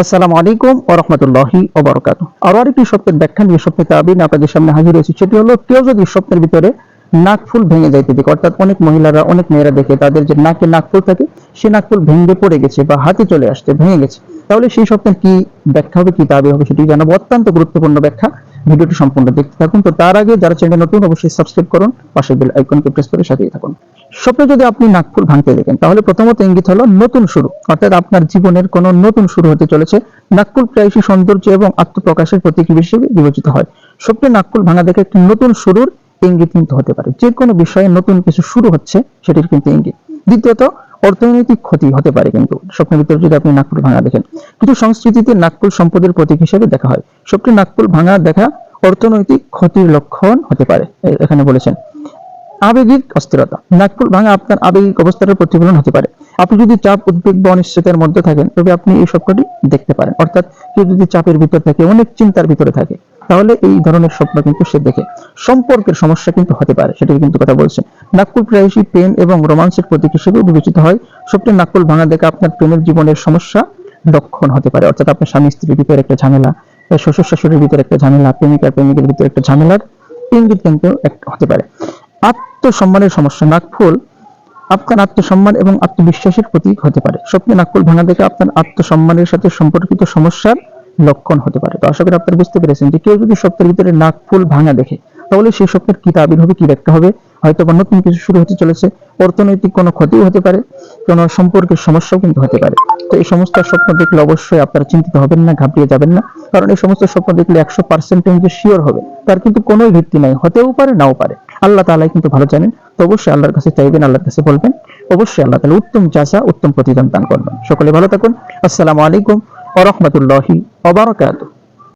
আসসালামু আলাইকুম ও রহমতুল্লাহি ওবরকাত আরও আরেকটি স্বপ্নের ব্যাখ্যা নিয়ে স্বপ্নে তাবিন আপনাদের সামনে হাজির হয়েছি। সেটি হলো, কেউ যদি স্বপ্নের ভিতরে নাক ফুল ভেঙে যাইতে দেখে, অর্থাৎ অনেক মহিলারা, অনেক মেয়েরা দেখে তাদের যে নাকে নাকফুল থাকে, সে নাকফুল ভেঙে পড়ে গেছে বা হাতে চলে আসছে, ভেঙে গেছে। তাহলে সেই স্বপ্নের কি ব্যাখ্যা হবে, কি দাবি হবে, সেটি জানাব। অত্যন্ত গুরুত্বপূর্ণ ব্যাখ্যা। ভিডিওটি সম্পূর্ণ দেখতে থাকুন। তো তার আগে যারা চ্যানেল নতুন, অবশ্যই সাবস্ক্রাইব করুন পাশে বেল আইকনকে প্রেস করে সাথেই থাকুন। স্বপ্নে যদি আপনি নাকফুল ভাঙতে দেখেন, তাহলে প্রথমত ইঙ্গিত হলো নতুন শুরু। অর্থাৎ আপনার জীবনের কোনো নতুন শুরু হতে চলেছে। নাকফুল প্রায়শই সৌন্দর্য এবং আত্মপ্রকাশের প্রতীক হিসেবে বিবেচিত হয়। স্বপ্নে নাকফুল ভাঙা দেখে একটি নতুন শুরুর ইঙ্গিত কিন্তু হতে পারে। যে কোনো বিষয়ে নতুন কিছু শুরু হচ্ছে, সেটির কিন্তু ইঙ্গিত। দ্বিতীয়ত, অর্থনৈতিক ক্ষতি হতে পারে কিন্তু। স্বপ্নের ভিতরে যদি আপনি নাকফুল ভাঙা দেখেন, কিছু সংস্কৃতিতে নাগপুর সম্পদের প্রতীক হিসেবে দেখা হয়। স্বপ্নে নাকফুল ভাঙা দেখা অর্থনৈতিক ক্ষতির লক্ষণ হতে পারে এখানে বলেছেন। আবেগিক অস্থিরতা নাকফুল ভাঙা আপনার আবেগিক অবস্থার প্রতিফলন হতে পারে। আপনি যদি চাপ, উদ্বেগ বা অনিশ্চয়তার মধ্যে থাকেন, তবে আপনি এই স্বপ্নটি দেখতে পারেন। অর্থাৎ কেউ যদি চাপের ভিতর থাকে, অনেক চিন্তার ভিতরে থাকে, তাহলে এই ধরনের স্বপ্ন কিন্তু সে দেখে। সম্পর্কের সমস্যা কিন্তু হতে পারে সেটাই কিন্তু কথা বলছেন। নাকফুল প্রায়শই প্রেম এবং রোমান্সের প্রতীক হিসেবে বিবেচিত হয়। স্বপ্নে নাকফুল ভাঙা দেখে আপনার প্রেমের জীবনের সমস্যা লক্ষণ হতে পারে। অর্থাৎ আপনার স্বামী স্ত্রীর ভিতরে একটা ঝামেলা শ্বশুর শাশুড়ির ভিতরে একটা ঝামেলা, প্রেমিক আর প্রেমিকের ভিতরে একটা ঝামেলার ইঙ্গিত কিন্তু হতে পারে। আত্মসম্মানের সমস্যা, নাকফুল আপনার আত্মসম্মান এবং আত্মবিশ্বাসের প্রতীক হতে পারে। স্বপ্নে নাকফুল ভাঙা দেখে আপনার আত্মসম্মানের সাথে সম্পর্কিত সমস্যার লক্ষণ হতে পারে। তো আশা করি আপনারা বুঝতে পেরেছেন যে কেউ যদি স্বপ্নের ভিতরে নাকফুল ভাঙা দেখে তাহলে সেই স্বপ্নের কি তাবির হবে, কি ব্যাখ্যা হবে হয়তো বা নতুন কিছু শুরু হতে চলেছে, অর্থনৈতিক কোনো ক্ষতিও হতে পারে, কোনো সম্পর্কের সমস্যাও কিন্তু হতে পারে। তো এই সমস্ত স্বপ্ন দেখলে অবশ্যই আপনারা চিন্তিত হবেন না, ঘাবড়িয়ে যাবেন না, কারণ এই সমস্ত স্বপ্ন দেখলে একশো পার্সেন্ট যে শিওর হবে। তার কিন্তু কোনো ভিত্তি নাই, হতেও পারে, নাও পারে। আল্লাহ তালাই কিন্তু ভালো জানেন, তো অবশ্যই আল্লাহর কাছে চাইবেন, আল্লাহর কাছে বলবেন, অবশ্যই আল্লাহ তালা উত্তম চাষা উত্তম প্রতিদান দান করবেন। সকলে ভালো থাকুন, আসসালামু আলাইকুম রাহমাতুল্লাহি ওয়া বারাকাতুহু।